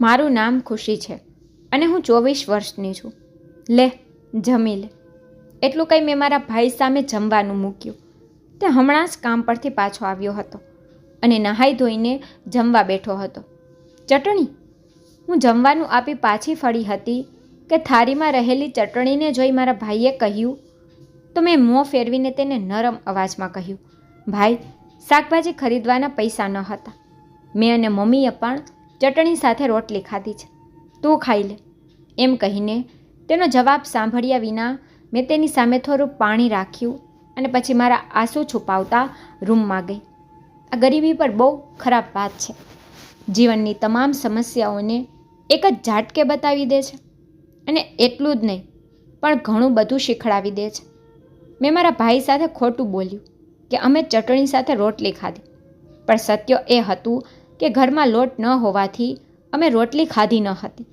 મારું નામ ખુશી છે અને હું ચોવીસ વર્ષની છું. લે, જમી લે. એટલું કંઈ મેં મારા ભાઈ સામે જમવાનું મૂક્યું. તે હમણાં જ કામ પરથી પાછો આવ્યો હતો અને નહાઈ ધોઈને જમવા બેઠો હતો. ચટણી? હું જમવાનું આપી પાછી ફળી હતી કે થાળીમાં રહેલી ચટણીને જોઈ મારા ભાઈએ કહ્યું, તો મેં મોં ફેરવીને તેને નરમ અવાજમાં કહ્યું, ભાઈ, શાકભાજી ખરીદવાના પૈસા ન હતા મેં અને મમ્મીએ પણ ચટણી સાથે રોટલી ખાધી છે. તું ખાઈ લે. એમ કહીને તેનો જવાબ સાંભળ્યા વિના મેં તેની સામે થોડું પાણી રાખ્યું અને પછી મારા આંસુ છુપાવતા રૂમમાં ગઈ. આ ગરીબી પર બહુ ખરાબ વાત છે. જીવનની તમામ સમસ્યાઓને એક જ ઝાટકે બતાવી દે છે. અને એટલું જ નહીં, પણ ઘણું બધું શીખડાવી દે છે. મેં મારા ભાઈ સાથે ખોટું બોલ્યું કે અમે ચટણી સાથે રોટલી ખાધી. પણ સત્ય એ હતું કે ઘરમાં લોટ ન હોવાથી અમે રોટલી ખાધી ન હતી.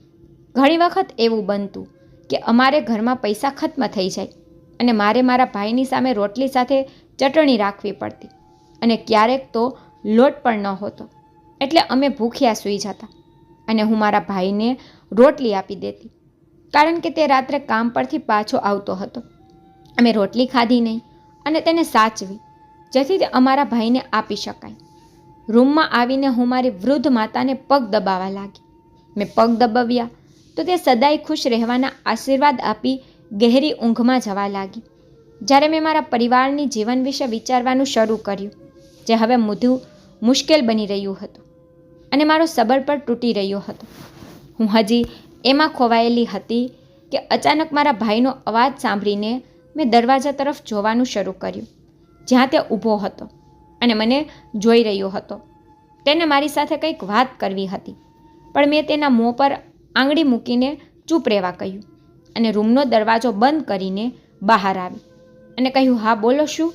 ઘણી વખત એવું બનતું કે અમારે ઘરમાં પૈસા ખત્મ થઈ જાય અને મારે મારા ભાઈની સામે રોટલી સાથે ચટણી રાખવી પડતી અને ક્યારેક તો લોટ પણ ન હોતો. એટલે અમે ભૂખ્યા સૂઈ જતા અને હું મારા ભાઈને રોટલી આપી દેતી કારણ કે તે રાત્રે કામ પરથી પાછો આવતો હતો. અમે રોટલી ખાધી નહીં અને તેને સાચવી જેથી તે અમારા ભાઈને આપી શકાય. રૂમમાં આવીને હું મારી વૃદ્ધ માતાને પગ દબાવવા લાગી. મેં પગ દબાવ્યા તો તે સદાય ખુશ રહેવાના આશીર્વાદ આપી ગહેરી ઊંઘમાં જવા લાગી. જ્યારે મેં મારા પરિવારની જીવન વિશે વિચારવાનું શરૂ કર્યું, જે હવે મુધું મુશ્કેલ બની રહ્યું હતું અને મારો સબર પર તૂટી રહ્યો હતો. હું હજી એમાં ખોવાયેલી હતી કે અચાનક મારા ભાઈનો અવાજ સાંભળીને મેં દરવાજા તરફ જોવાનું શરૂ કર્યું, જ્યાં તે ઊભો હતો. અને મને જોઈ રહ્યો હતો. તેને મારી સાથે કંઈક વાત કરવી હતી, પણ મેં તેના મોં પર આંગળી મૂકીને ચૂપ રહેવા કહ્યું અને રૂમનો દરવાજો બંધ કરીને બહાર આવી અને કહ્યું, હા, બોલો શું?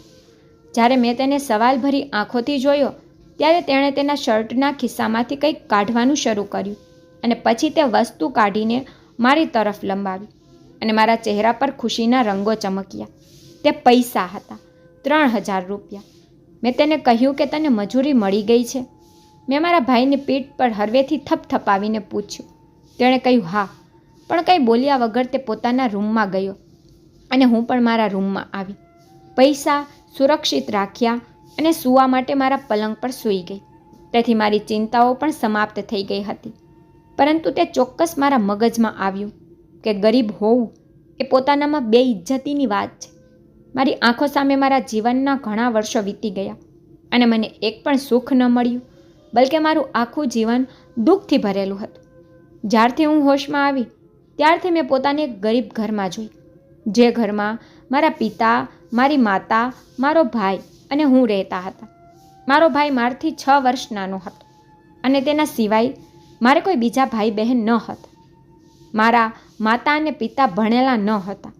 જ્યારે મેં તેને સવાલભરી આંખોથી જોયો, ત્યારે તેણે તેના શર્ટના ખિસ્સામાંથી કંઈક કાઢવાનું શરૂ કર્યું અને પછી તે વસ્તુ કાઢીને મારી તરફ લંબાવી અને મારા ચહેરા પર ખુશીના રંગો ચમક્યા. તે પૈસા હતા, ત્રણ હજાર રૂપિયા. મેં તેને કહ્યું કે તને મજૂરી મળી ગઈ છે. મેં મારા ભાઈની પીઠ પર હરવેથી થપથપાવીને પૂછ્યું. તેણે કહ્યું, હા. પણ કંઈ બોલ્યા વગર તે પોતાના રૂમમાં ગયો અને હું પણ મારા રૂમમાં આવી. પૈસા સુરક્ષિત રાખ્યા અને સૂવા માટે મારા પલંગ પર સૂઈ ગઈ. તેથી મારી ચિંતાઓ પણ સમાપ્ત થઈ ગઈ હતી. પરંતુ તે ચોક્કસ મારા મગજમાં આવ્યું કે ગરીબ હોવું એ પોતાનામાં બે ઇજ્જતીની વાત છે. મારી આંખો સામે મારા જીવનના ઘણા વર્ષો વીતી ગયા અને મને એક પણ સુખ ન મળ્યું, બલકે મારું આખું જીવન દુઃખથી ભરેલું હતું. જ્યારથી હું હોશમાં આવી, ત્યારથી મેં પોતાને એક ગરીબ ઘરમાં જોઈ, જે ઘરમાં મારા પિતા, મારી માતા, મારો ભાઈ અને હું રહેતા હતા. મારો ભાઈ મારથી છ વર્ષ નાનો હતો અને તેના સિવાય મારે કોઈ બીજા ભાઈ બહેન ન હતા. મારા માતા અને પિતા ભણેલા ન હતા.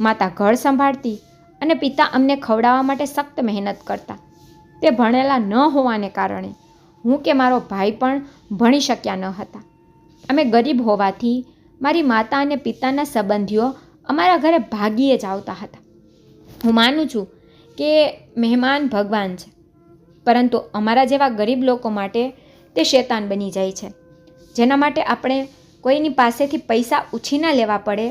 માતા ઘર સંભાળતી અને પિતા અમને ખવડાવવા માટે સખ્ત મહેનત કરતા. તે ભણેલા ન હોવાને કારણે હું કે મારો ભાઈ પણ ભણી શક્યા ન હતા. અમે ગરીબ હોવાથી મારી માતા અને પિતાના સંબંધીઓ અમારા ઘરે ભાગીએ જ આવતા હતા. હું માનું છું કે મહેમાન ભગવાન છે, પરંતુ અમારા જેવા ગરીબ લોકો માટે તે શેતાન બની જાય છે. જેના માટે આપણે કોઈની પાસેથી પૈસા ઉછીના લેવા પડે,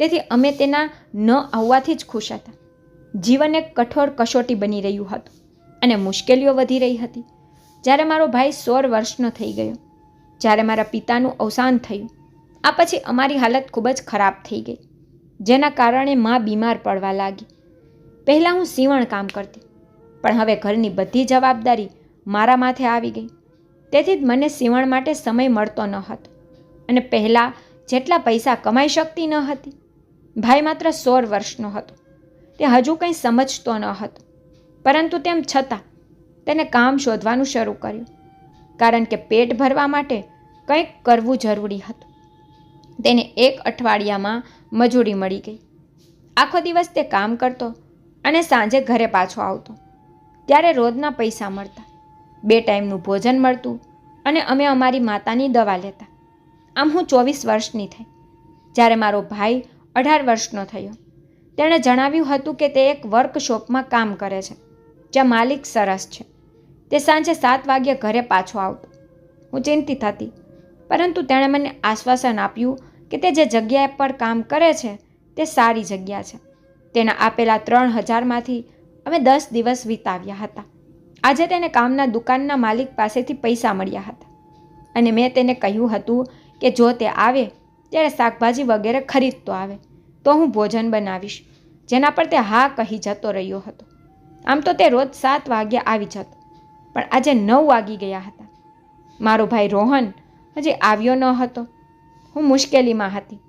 તેથી અમે તેના ન આવવાથી જ ખુશ હતા. જીવન એક કઠોર કસોટી બની રહ્યું હતું અને મુશ્કેલીઓ વધી રહી હતી. જ્યારે મારો ભાઈ સોળ વર્ષનો થઈ ગયો, જ્યારે મારા પિતાનું અવસાન થયું, આ પછી અમારી હાલત ખૂબ જ ખરાબ થઈ ગઈ, જેના કારણે મા બીમાર પડવા લાગી. પહેલાં હું સીવણ કામ કરતી, પણ હવે ઘરની બધી જવાબદારી મારા માથે આવી ગઈ. તેથી જ મને સીવણ માટે સમય મળતો ન હતો અને પહેલાં જેટલા પૈસા કમાઈ શકતી ન હતી. ભાઈ માત્ર સોળ વર્ષનો હતો. તે હજુ કંઈ સમજતો ન હતો. પરંતુ તેમ છતાં તેને કામ શોધવાનું શરૂ કર્યું. કારણ કે પેટ ભરવા માટે કંઈક કરવું જરૂરી હતું. તેને એક અઠવાડિયામાં મજૂરી મળી ગઈ. આખો દિવસ તે કામ કરતો અને સાંજે ઘરે પાછો આવતો. ત્યારે રોજના પૈસા મળતા. બે ટાઈમનું ભોજન મળતું અને અમે અમારી માતાની દવા લેતા. આમ હું ચોવીસ વર્ષની થઈ. જ્યારે મારો ભાઈ અઢાર વર્ષનો થયો. તેણે જણાવ્યું હતું કે તે એક વર્કશોપમાં કામ કરે છે, જ્યાં માલિક સરસ છે. તે સાંજે સાત વાગ્યે ઘરે પાછો આવતો. હું ચિંતિત હતી, પરંતુ તેણે મને આશ્વાસન આપ્યું કે તે જે જગ્યા પર કામ કરે છે, તે સારી જગ્યા છે. તેના આપેલા ત્રણ હજારમાંથી અમે દસ દિવસ વિતાવ્યા હતા. આજે તેને કામના દુકાનના માલિક પાસેથી પૈસા મળ્યા હતા. અને મેં તેને કહ્યું હતું કે જો તે આવે, ત્યારે શાકભાજી વગેરે ખરીદતો આવે, તો હું ભોજન બનાવીશ. જેના પર તે હા કહી જતો રહ્યો હતો. આમ તો તે રોજ સાત વાગ્યા આવી જતો, પણ આજે નવ વાગી ગયા હતા. મારો ભાઈ રોહન હજી આવ્યો ન હતો. હું મુશ્કેલીમાં હતી.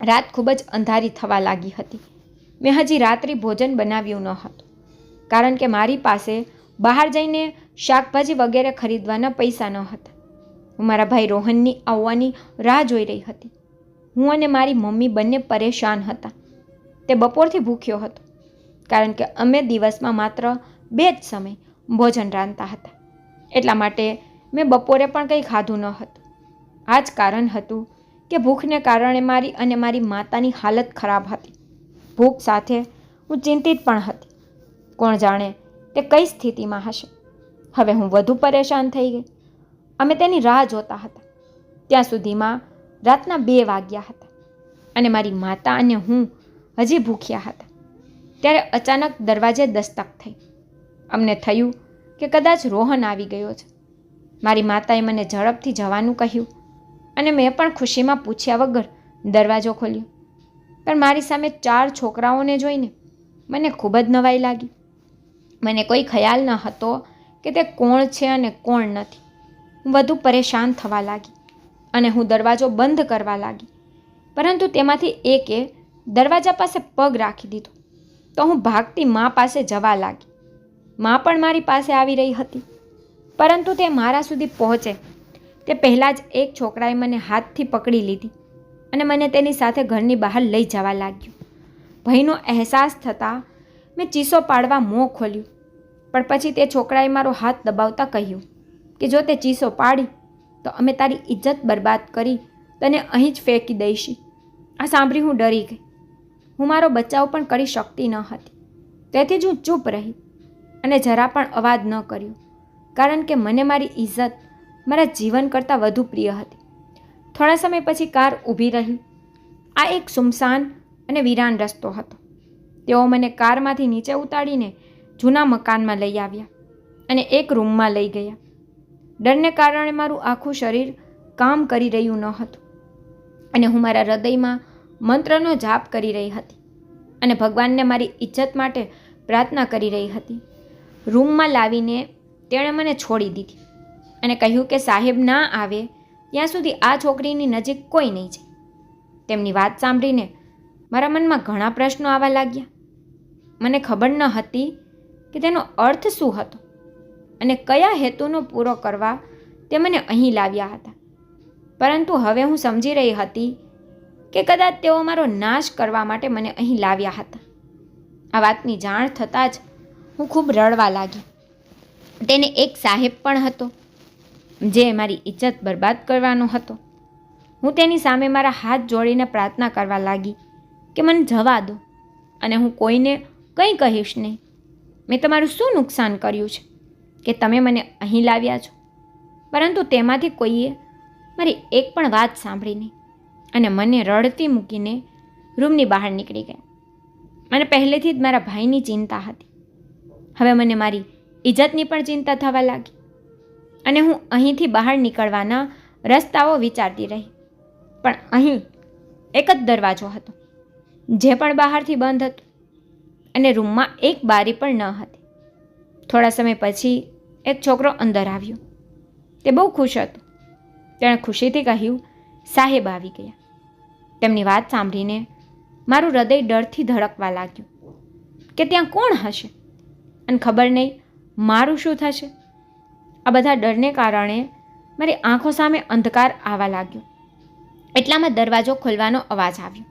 રાત ખૂબ જ અંધારી થવા લાગી હતી. મેં હજી રાત્રિ ભોજન બનાવ્યું ન હતું, કારણ કે મારી પાસે બહાર જઈને શાકભાજી વગેરે ખરીદવાના પૈસા ન હતા. હું મારા ભાઈ રોહનની આવવાની રાહ જોઈ રહી હતી. હું અને મારી મમ્મી બંને પરેશાન હતા. તે બપોરથી ભૂખ્યો હતો, કારણ કે અમે દિવસમાં માત્ર બે જ સમય ભોજન રાંધતા હતા. એટલા માટે મેં બપોરે પણ કંઈ ખાધું ન હતું. આ જ કારણ હતું કે ભૂખને કારણે મારી અને મારી માતાની હાલત ખરાબ હતી. ભૂખ સાથે હું ચિંતિત પણ હતી. કોણ જાણે તે કઈ સ્થિતિમાં હશે. હવે હું વધુ પરેશાન થઈ ગઈ. અમે તેની રાહ જોતા હતા. ત્યાં સુધીમાં રાતના બે વાગ્યા હતા અને મારી માતા અને હું હજી ભૂખ્યા હતા. ત્યારે અચાનક દરવાજે દસ્તક થઈ. અમને થયું કે કદાચ રોહન આવી ગયો છે. મારી માતાએ મને ઝડપથી જવાનું કહ્યું અને મેં પણ ખુશીમાં પૂછ્યા વગર દરવાજો ખોલ્યો. પણ મારી સામે ચાર છોકરાઓને જોઈને મને ખૂબ જ નવાઈ લાગી. મને કોઈ ખ્યાલ ન હતો કે તે કોણ છે અને કોણ નથી. હું વધુ પરેશાન થવા લાગી અને હું દરવાજો બંધ કરવા લાગી. પરંતુ તેમાંથી એકે દરવાજા પાસે પગ રાખી દીધો. તો હું ભાગતી મા પાસે જવા લાગી. મા પણ મારી પાસે આવી રહી હતી. પરંતુ તે મારા સુધી પહોંચે. તે પહેલાં જ એક છોકરાએ મને હાથથી પકડી લીધી અને મને તેની સાથે ઘરની બહાર લઈ જવા લાગ્યું. ભયનો અહેસાસ થતાં મેં ચીસો પાડવા મોં ખોલ્યું. પણ પછી તે છોકરાએ મારો હાથ દબાવતા કહ્યું કે જો તે ચીસો પાડી, તો અમે તારી ઇજ્જત બરબાદ કરી તને અહીં જ ફેંકી દઈશી. આ સાંભળી હું ડરી ગઈ. હું મારો બચાવ પણ કરી શકતી ન હતી. તેથી જ હું ચૂપ રહી અને જરા પણ અવાજ ન કર્યો, કારણ કે મને મારી ઇજ્જત મારા જીવન કરતાં વધુ પ્રિય હતી. થોડા સમય પછી કાર ઊભી રહી. આ એક સુમસાન અને વિરાન રસ્તો હતો. તેઓ મને કારમાંથી નીચે ઉતારીને જૂના મકાનમાં લઈ આવ્યા અને એક રૂમમાં લઈ ગયા. ડરને કારણે મારું આખું શરીર કામ કરી રહ્યું ન હતું અને હું મારા હૃદયમાં મંત્રનો જાપ કરી રહી હતી અને ભગવાનને મારી ઇજ્જત માટે પ્રાર્થના કરી રહી હતી. રૂમમાં લાવીને તેણે મને છોડી દીધી અને કહ્યું કે સાહેબ ના આવે, ત્યાં સુધી આ છોકરીની નજીક કોઈ નહીં જાય. તેમની વાત સાંભળીને મારા મનમાં ઘણા પ્રશ્નો આવવા લાગ્યા. મને ખબર ન હતી કે તેનો અર્થ શું હતો અને કયા હેતુનો પૂરો કરવા તે મને અહીં લાવ્યા હતા. પરંતુ હવે હું સમજી રહી હતી કે કદાચ તેઓ મારો નાશ કરવા માટે મને અહીં લાવ્યા હતા. આ વાતની જાણ થતાં જ હું ખૂબ રડવા લાગી. તેને એક સાહેબ પણ હતો, જે મારી ઇજ્જત બરબાદ કરવાનો હતો. હું તેની સામે મારા હાથ જોડીને પ્રાર્થના કરવા લાગી કે મને જવા દો અને હું કોઈને કંઈ કહીશ નહીં. મેં તમારું શું નુકસાન કર્યું છે કે તમે મને અહીં લાવ્યા છો? પરંતુ તેમાંથી કોઈએ મારી એક પણ વાત સાંભળી નહીં. અને મને રડતી મૂકીને રૂમની બહાર નીકળી ગયા મને પહેલેથી જ મારા ભાઈની ચિંતા હતી. હવે મને મારી ઇજ્જતની પણ ચિંતા થવા લાગી. અને હું અહીંથી બહાર નીકળવાના રસ્તાઓ વિચારતી રહી. પણ અહીં એક જ દરવાજો હતો, જે પણ બહારથી બંધ હતો અને રૂમમાં એક બારી પણ ન હતી. થોડા સમય પછી એક છોકરો અંદર આવ્યો. તે બહુ ખુશ હતો. તેણે ખુશીથી કહ્યું, સાહેબ આવી ગયા. તેમની વાત સાંભળીને મારું હૃદય ડરથી ધડકવા લાગ્યું કે ત્યાં કોણ હશે? અને ખબર નહીં મારું શું થશે? આ બધા ડરને કારણે મારી આંખો સામે અંધકાર આવવા લાગ્યો. એટલામાં દરવાજો ખોલવાનો અવાજ આવ્યો.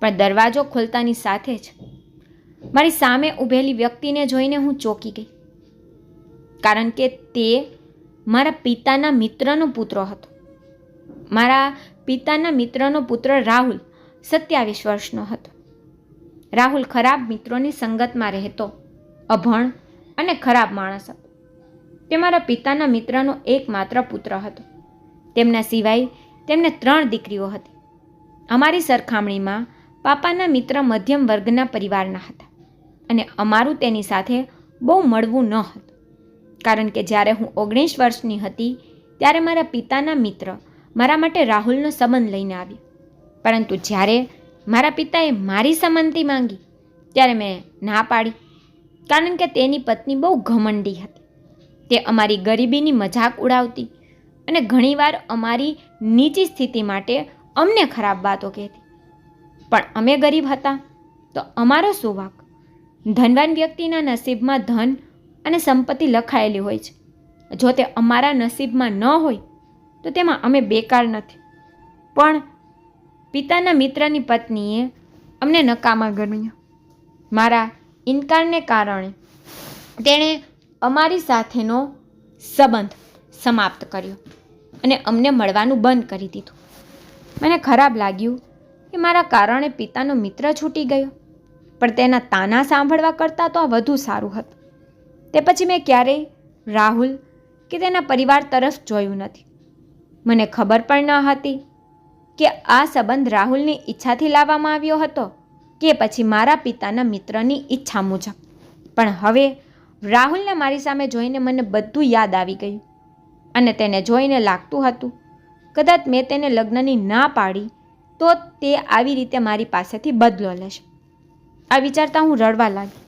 પણ દરવાજો ખોલતાની સાથે જ મારી સામે ઊભેલી વ્યક્તિને જોઈને હું ચોંકી ગઈ. કારણ કે તે મારા પિતાના મિત્રનો પુત્ર હતો. મારા પિતાના મિત્રનો પુત્ર રાહુલ સત્યાવીસ વર્ષનો હતો. રાહુલ ખરાબ મિત્રોની સંગતમાં રહેતો, અભણ અને ખરાબ માણસ હતો. તે મારા પિતાના મિત્રનો એકમાત્ર પુત્ર હતો. તેમના સિવાય તેમને ત્રણ દીકરીઓ હતી. અમારી સરખામણીમાં પાપાના મિત્ર મધ્યમ વર્ગના પરિવારના હતા અને અમારું તેની સાથે બહુ મળવું ન હતું. કારણ કે જ્યારે હું ઓગણીસ વર્ષની હતી, ત્યારે મારા પિતાના મિત્ર મારા માટે રાહુલનો સંબંધ લઈને આવ્યો પરંતુ જ્યારે મારા પિતાએ મારી સંમતિ માંગી, ત્યારે મેં ના પાડી, કારણ કે તેની પત્ની બહુ ઘમંડી હતી. તે અમારી ગરીબીની મજાક ઉડાવતી અને ઘણીવાર અમારી નીચી સ્થિતિ માટે અમને ખરાબ વાતો કહેતી. પણ અમે ગરીબ હતા, તો અમારો શું વાંક ધનવાન વ્યક્તિના નસીબમાં ધન અને સંપત્તિ લખાયેલી હોય છે. જો તે અમારા નસીબમાં ન હોય તો તેમાં અમે બેકાર નથી. પણ પિતાના મિત્રની પત્નીએ અમને નકામા ગણ્યા. મારા ઇનકારને કારણે તેણે અમારી સાથેનો સંબંધ સમાપ્ત કર્યો અને અમને મળવાનું બંધ કરી દીધું. મને ખરાબ લાગ્યું કે મારા કારણે પિતાનો મિત્ર છૂટી ગયો, પણ તેના તાના સાંભળવા કરતાં તો આ વધુ સારું હતું. તે પછી મેં ક્યારેય રાહુલ કે તેના પરિવાર તરફ જોયું નથી. મને ખબર પણ ન હતી કે આ સંબંધ રાહુલની ઈચ્છાથી લાવવામાં આવ્યો હતો કે પછી મારા પિતાના મિત્રની ઈચ્છા મુજબ. પણ હવે રાહુલને મારી સામે જોઈને મને બધું યાદ આવી ગયું અને તેને જોઈને લાગતું હતું. કદાચ મેં તેને લગ્નની ના પાડી તો તે આવી રીતે મારી પાસેથી બદલો લેશે. આ વિચારતા હું રડવા લાગી.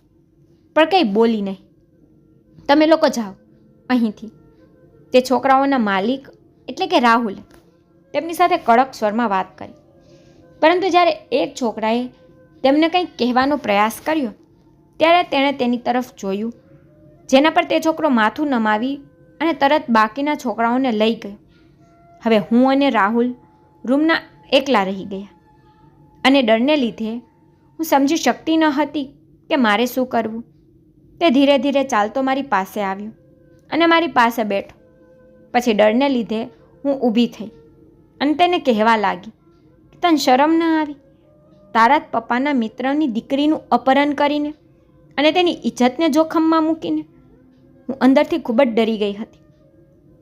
પણ કંઈ બોલી નહીં. તમે લોકો જાઓ અહીંથી. તે છોકરાઓના માલિક એટલે કે રાહુલ, તેમની સાથે કડક સ્વરમાં વાત કરી. પરંતુ જ્યારે એક છોકરાએ તેમને કંઈક કહેવાનો પ્રયાસ કર્યો, ત્યારે તેણે તેની તરફ જોયું. જેના પર તે છોકરો માથું નમાવી અને તરત બાકીના છોકરાઓને લઈ ગયો. હવે હું અને રાહુલ રૂમના એકલા રહી ગયા અને ડરને લીધે હું સમજી શકતી ન હતી કે મારે શું કરવું. તે ધીરે ધીરે ચાલતો મારી પાસે આવ્યો અને મારી પાસે બેઠો. પછી ડરને લીધે હું ઊભી થઈ અને તેને કહેવા લાગી તને શરમ ન આવી? તારા જ પપ્પાના મિત્રની દીકરીનું અપહરણ કરીને અને તેની ઇજ્જતને જોખમમાં મૂકીને હું અંદરથી ખૂબ જ ડરી ગઈ હતી.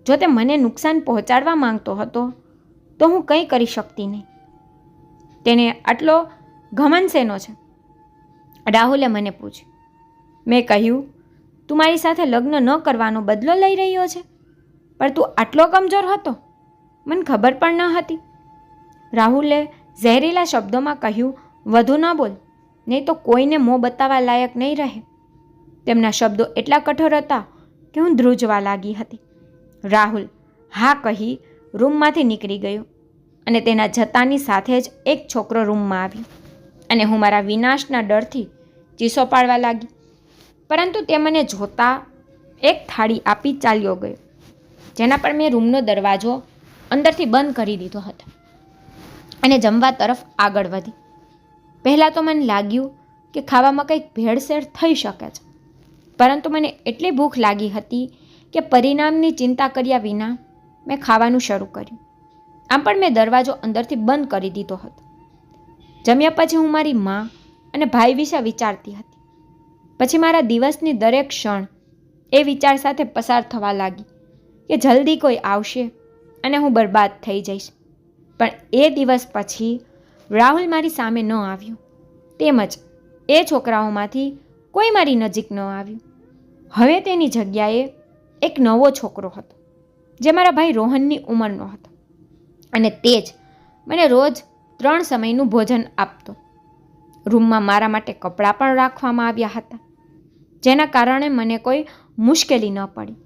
જો તે મને નુકસાન પહોંચાડવા માંગતો હતો, તો હું કંઈ કરી શકતી નહીં. તેને આટલો ઘમન શેનો છે? રાહુલે મને પૂછ્યું. મેં કહ્યું, તું મારી સાથે લગ્ન ન કરવાનો બદલો લઈ રહ્યો છે? પણ તું આટલો કમજોર હતો? મને ખબર પણ ન હતી. રાહુલે ઝેરીલા શબ્દોમાં કહ્યું, વધુ ન બોલ, નહીં તો કોઈને મોં બતાવવા લાયક નહીં રહે. તેમના શબ્દો એટલા કઠોર હતા કે હું ધ્રુજવા લાગી હતી. રાહુલ હા કહી રૂમમાંથી નીકળી ગયો અને તેના જતાની સાથે જ એક છોકરો રૂમમાં આવ્યો અને હું મારા વિનાશના ડરથી ચીસો પાડવા લાગી. પરંતુ તે મને જોતા એક થાળી આપી ચાલ્યો ગયો. જેના પર મેં રૂમનો દરવાજો અંદરથી બંધ કરી દીધો હતો અને જમવા તરફ આગળ વધી. પહેલાં તો મને લાગ્યું કે ખાવામાં કંઈક ભેળસેળ થઈ શકે છે, પરંતુ મને એટલી ભૂખ લાગી હતી કે પરિણામની ચિંતા કર્યા વિના મેં ખાવાનું શરૂ કર્યું. આમ પણ મેં દરવાજો અંદરથી બંધ કરી દીધો હતો. જમ્યા પછી હું મારી મા અને ભાઈ વિશે વિચારતી હતી. પછી મારા દિવસની દરેક ક્ષણ એ વિચાર સાથે પસાર થવા લાગી. કે જલ્દી કોઈ આવશે અને હું બરબાદ થઈ જઈશ. પણ એ દિવસ પછી રાહુલ મારી સામે ન આવ્યો. તેમજ એ છોકરાઓમાંથી કોઈ મારી નજીક ન આવ્યું. હવે તેની જગ્યાએ એક નવો છોકરો હતો, જે મારા ભાઈ રોહનની ઉંમરનો હતો. અને તે જ મને રોજ ત્રણ સમયનું ભોજન આપતો. રૂમમાં મારા માટે કપડાં પણ રાખવામાં આવ્યા હતા, જેના કારણે મને કોઈ મુશ્કેલી ન પડી.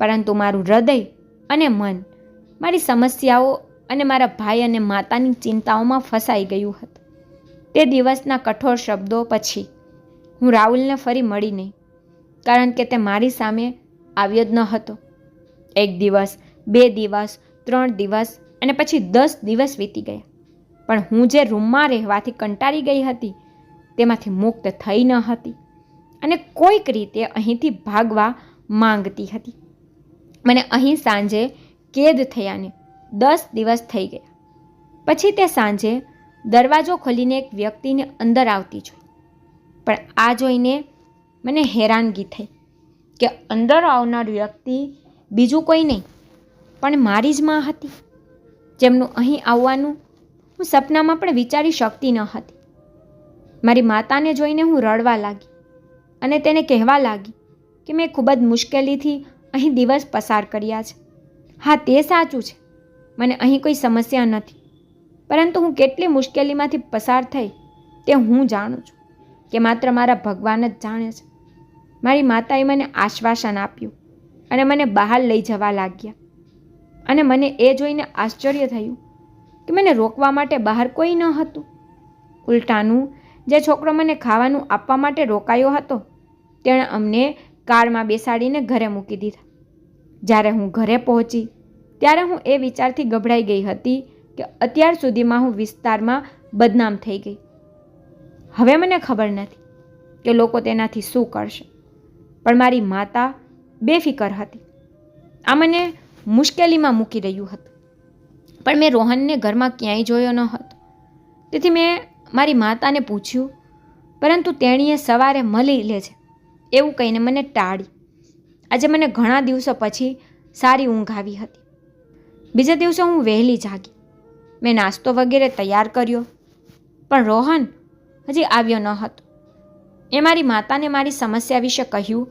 પરંતુ મારું હૃદય અને મન, મારી સમસ્યાઓ અને મારા ભાઈ અને માતાની ચિંતાઓમાં ફસાઈ ગયું હતું. તે દિવસના કઠોર શબ્દો પછી હું રાહુલને ફરી મળી નહીં, કારણ કે તે મારી સામે આવ્યો જ ન હતો. એક દિવસ, બે દિવસ, ત્રણ દિવસ અને પછી દસ દિવસ વીતી ગયા. પણ હું જે રૂમમાં રહેવાથી કંટાળી ગઈ હતી, તેમાંથી મુક્ત થઈ ન હતી અને કોઈક રીતે અહીંથી ભાગવા માંગતી હતી. મને અહીં સાંજે કેદ થયાને દસ દિવસ થઈ ગયા. પછી તે સાંજે દરવાજો ખોલીને એક વ્યક્તિને અંદર આવતી જોઈ. પણ આ જોઈને મને હેરાનગી થઈ કે અંદર આવનાર વ્યક્તિ બીજું કોઈ નહીં, પણ મારી જ માં હતી. જેમનું અહીં આવવાનું હું સપનામાં પણ વિચારી શકતી ન હતી. મારી માતાને જોઈને હું રડવા લાગી અને તેને કહેવા લાગી કે મેં ખૂબ જ મુશ્કેલીથી અહીં દિવસ પસાર કર્યા છે. હા, તે સાચું છે. મને અહીં કોઈ સમસ્યા નથી. પરંતુ હું કેટલી મુશ્કેલીમાંથી પસાર થઈ તે હું જાણું છું કે માત્ર મારા ભગવાન જ જાણે છે. મારી માતાએ મને આશ્વાસન આપ્યું અને મને બહાર લઈ જવા લાગ્યા. અને મને એ જોઈને આશ્ચર્ય થયું કે મને રોકવા માટે બહાર કોઈ ન હતું. ઉલટાનું, જે છોકરો મને ખાવાનું આપવા માટે રોકાયો હતો, તેણે અમને કારમાં બેસાડીને ઘરે મૂકી દીધા. જ્યારે હું ઘરે પહોંચી, ત્યારે હું એ વિચારથી ગભરાઈ ગઈ હતી કે અત્યાર સુધીમાં હું વિસ્તારમાં બદનામ થઈ ગઈ. હવે મને ખબર નથી કે લોકો તેનાથી શું કરશે. પણ મારી માતા બેફિકર હતી. આ મને મુશ્કેલીમાં મૂકી રહ્યું હતું. પણ મેં રોહનને ઘરમાં ક્યાંય જોયો ન હતો. તેથી મેં મારી માતાને પૂછ્યું, પરંતુ તેણીએ સવારે મળી લે છે. એવું કહીને મને ટાળી. આજે મને ઘણા દિવસો પછી સારી ઊંઘ આવી હતી. બીજા દિવસે હું વહેલી જાગી. મેં નાસ્તો વગેરે તૈયાર કર્યો, પણ રોહન હજી આવ્યો ન હતો. એ મારી માતાને મારી સમસ્યા વિશે કહ્યું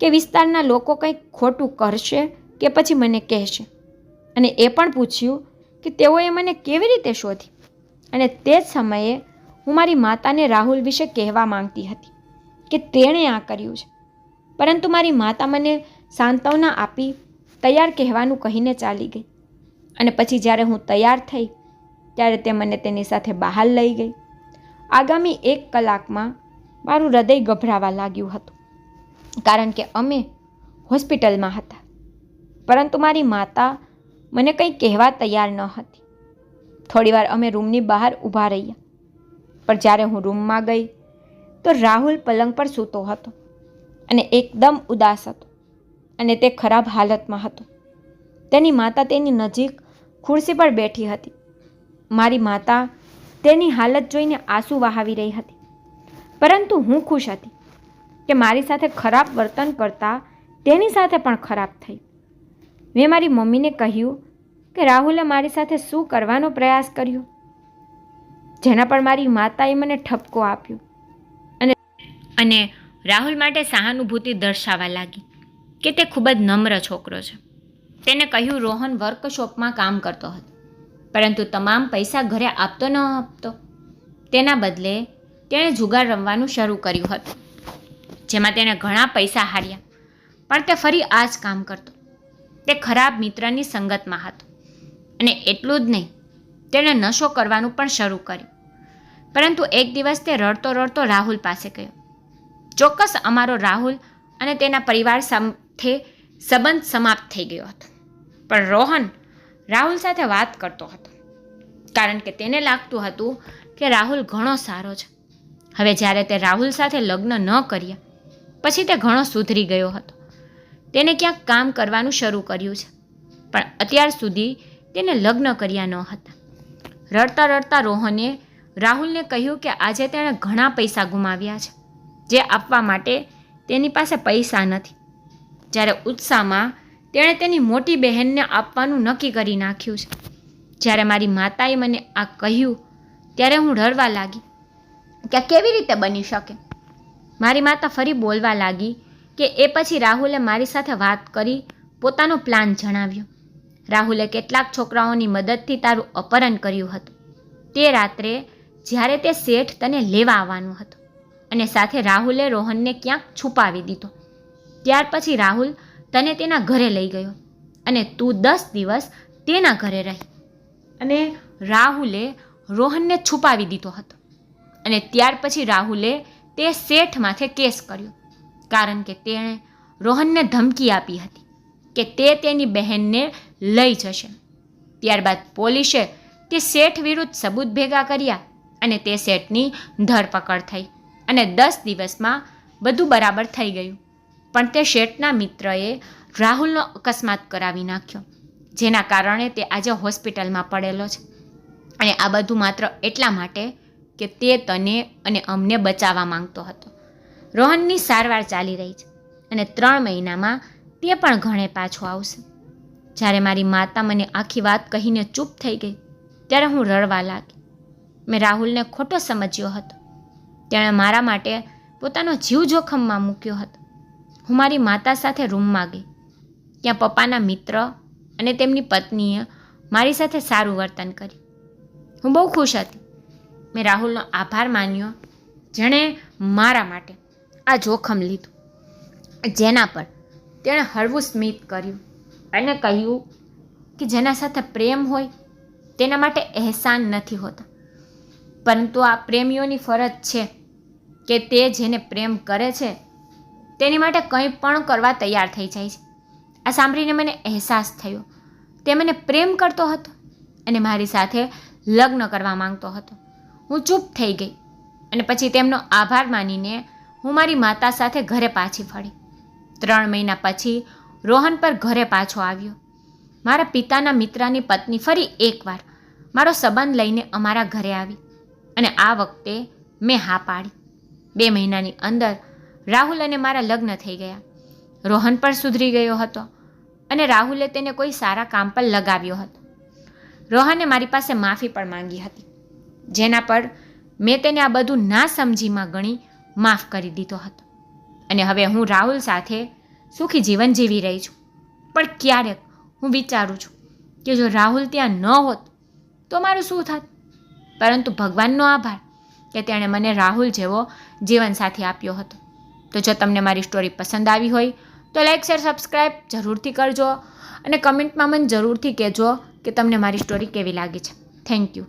કે વિસ્તારના લોકો કંઈક ખોટું કરશે કે પછી મને કહેશે. અને એ પણ પૂછ્યું કે તેઓએ મને કેવી રીતે શોધી? અને તે જ સમયે હું મારી માતાને રાહુલ વિશે કહેવા માંગતી હતી. કે તેણે આ કર્યું છે. પરંતુ મારી માતા મને સાંત્વના આપી તૈયાર કહેવાનું કહીને ચાલી ગઈ. અને પછી જ્યારે હું તૈયાર થઈ, ત્યારે તે મને તેની સાથે બહાર લઈ ગઈ. આગામી એક કલાકમાં મારું હૃદય ગભરાવા લાગ્યું હતું, કારણ કે અમે હોસ્પિટલમાં હતા. પરંતુ મારી માતા મને કંઈ કહેવા તૈયાર ન હતી. થોડીવાર અમે રૂમની બહાર ઊભા રહ્યા. પણ જ્યારે હું રૂમમાં ગઈ તો રાહુલ પલંગ પર સૂતો હતો અને એકદમ ઉદાસ હતો અને તે ખરાબ હાલતમાં હતો. તેની માતા તેની નજીક ખુરશી પર બેઠી હતી. મારી માતા તેની હાલત જોઈને આંસુ વહાવી રહી હતી. પરંતુ હું ખુશ હતી કે મારી સાથે ખરાબ વર્તન કરતાં તેની સાથે પણ ખરાબ થઈ. મેં મારી મમ્મીને કહ્યું કે રાહુલે મારી સાથે શું કરવાનો પ્રયાસ કર્યો? જેના પર મારી માતાએ મને ઠપકો આપ્યો. અને રાહુલ માટે સહાનુભૂતિ દર્શાવવા લાગી કે તે ખૂબ જ નમ્ર છોકરો છે. તેને કહ્યું, રોહન વર્કશોપમાં કામ કરતો હતો, પરંતુ તમામ પૈસા ઘરે આપતો ન આપતો. તેના બદલે તેણે જુગાર રમવાનું શરૂ કર્યું હતું, જેમાં તેણે ઘણા પૈસા હાર્યા. પણ તે ફરી આ જ કામ કરતો. તે ખરાબ મિત્રની સંગતમાં હતો અને એટલું જ નહીં, તેણે નશો કરવાનું પણ શરૂ કર્યું. પરંતુ એક દિવસ તે રડતો રડતો રાહુલ પાસે ગયો. ચોક્કસ અમારો રાહુલ અને તેના પરિવાર સાથે સંબંધ સમાપ્ત થઈ ગયો હતો. પણ રોહન રાહુલ સાથે વાત કરતો હતો. કારણ કે તેને લાગતું હતું કે રાહુલ ઘણો સારો છે. હવે જ્યારે તે રાહુલ સાથે લગ્ન ન કર્યા, પછી તે ઘણો સુધરી ગયો હતો. તેને ક્યાંક કામ કરવાનું શરૂ કર્યું છે, પણ અત્યાર સુધી તેને લગ્ન કર્યા ન હતા. રડતા રડતા રોહને રાહુલને કહ્યું કે આજે તેણે ઘણા પૈસા ગુમાવ્યા છે. જે આપવા માટે તેની પાસે પૈસા નથી. જ્યારે ઉત્સાહમાં તેણે તેની મોટી બહેનને આપવાનું નક્કી કરી નાખ્યું છે. જ્યારે મારી માતાએ મને આ કહ્યું, ત્યારે હું રડવા લાગી કે કેવી રીતે બની શકે? મારી માતા ફરી બોલવા લાગી કે એ પછી રાહુલે મારી સાથે વાત કરી, પોતાનો પ્લાન જણાવ્યો. રાહુલે કેટલાક છોકરાઓની મદદથી તારું અપહરણ કર્યું હતું. તે રાત્રે જ્યારે તે શેઠ તને લેવા આવવાનું હતું. અને સાથે રાહુલે રોહનને ક્યાંક છુપાવી દીધો. ત્યાર પછી રાહુલ તને તેના ઘરે લઈ ગયો અને તું દસ દિવસ તેના ઘરે રહી. અને રાહુલે રોહનને છુપાવી દીધો હતો. અને ત્યાર પછી રાહુલે તે શેઠ માથે કેસ કર્યો, કારણ કે તેણે રોહનને ધમકી આપી હતી કે તે તેની બહેનને લઈ જશે. ત્યારબાદ પોલીસે તે શેઠ વિરુદ્ધ સબૂત ભેગા કર્યા અને તે શેઠની ધરપકડ થઈ. અને દસ દિવસમાં બધું બરાબર થઈ ગયું. પણ તે શેઠના મિત્રએ રાહુલનો અકસ્માત કરાવી નાખ્યો, જેના કારણે તે આજે હોસ્પિટલમાં પડેલો છે. અને આ બધું માત્ર એટલા માટે કે તે તને અને અમને બચાવવા માંગતો હતો. રોહનની સારવાર ચાલી રહી છે અને ત્રણ મહિનામાં તે પણ ઘણે પાછો આવશે. જ્યારે મારી માતા મને આખી વાત કહીને ચૂપ થઈ ગઈ, ત્યારે હું રડવા લાગી. મેં રાહુલને ખોટો સમજ્યો હતો. તેણે મારા માટે પોતાનો જીવ જોખમમાં મૂક્યો હતો. હું મારી માતા સાથે રૂમમાં ગઈ ત્યાં પપ્પાના મિત્ર અને તેમની પત્નીએ મારી સાથે સારું વર્તન કર્યું. હું બહુ ખુશ હતી. મેં રાહુલનો આભાર માન્યો. જેણે મારા માટે આ જોખમ લીધું. જેના પર તેણે હળવું સ્મિત કર્યું અને કહ્યું કે જેના સાથે પ્રેમ હોય તેના માટે અહેસાન નથી હોતા. પરંતુ આ પ્રેમીઓની ફરજ છે કે તે જેને પ્રેમ કરે છે, તેની માટે કંઈ પણ કરવા તૈયાર થઈ જાય છે. આ સાંભળીને મને અહેસાસ થયો. તે મને પ્રેમ કરતો હતો અને મારી સાથે લગ્ન કરવા માંગતો હતો. હું ચૂપ થઈ ગઈ અને પછી તેમનો આભાર માનીને હું મારી માતા સાથે ઘરે પાછી ફરી. ત્રણ મહિના પછી રોહન પર ઘરે પાછો આવ્યો. મારા પિતાના મિત્રની પત્ની ફરી એકવાર મારો સંબંધ લઈને અમારા ઘરે આવી. અને આ વખતે મેં હા પાડી. બે મહિનાની અંદર રાહુલ અને મારા લગ્ન થઈ ગયા. રોહન પણ સુધરી ગયો હતો અને રાહુલે તેને કોઈ સારા કામ પર લગાવ્યો હતો. રોહને મારી પાસે માફી પણ માંગી હતી, જેના પર મેં તેને આ બધું ના સમજીમાં ગણી માફ કરી દીધો હતો. અને હવે હું રાહુલ સાથે સુખી જીવન જીવી રહી છું. પણ ક્યારેક હું વિચારું છું કે જો રાહુલ ત્યાં ન હોત તો મારું શું થાત? પરંતુ ભગવાનનો આભાર કે તેણે મને રાહુલ જેવો જીવનસાથી આપ્યો હતો. તો જો તમને મારી સ્ટોરી પસંદ આવી હોય, તો લાઈક શેર સબસ્ક્રાઈબ જરૂરથી કરજો અને કમેન્ટમાં મને જરૂરથી કહેજો કે તમને મારી સ્ટોરી કેવી લાગી છે. Thank you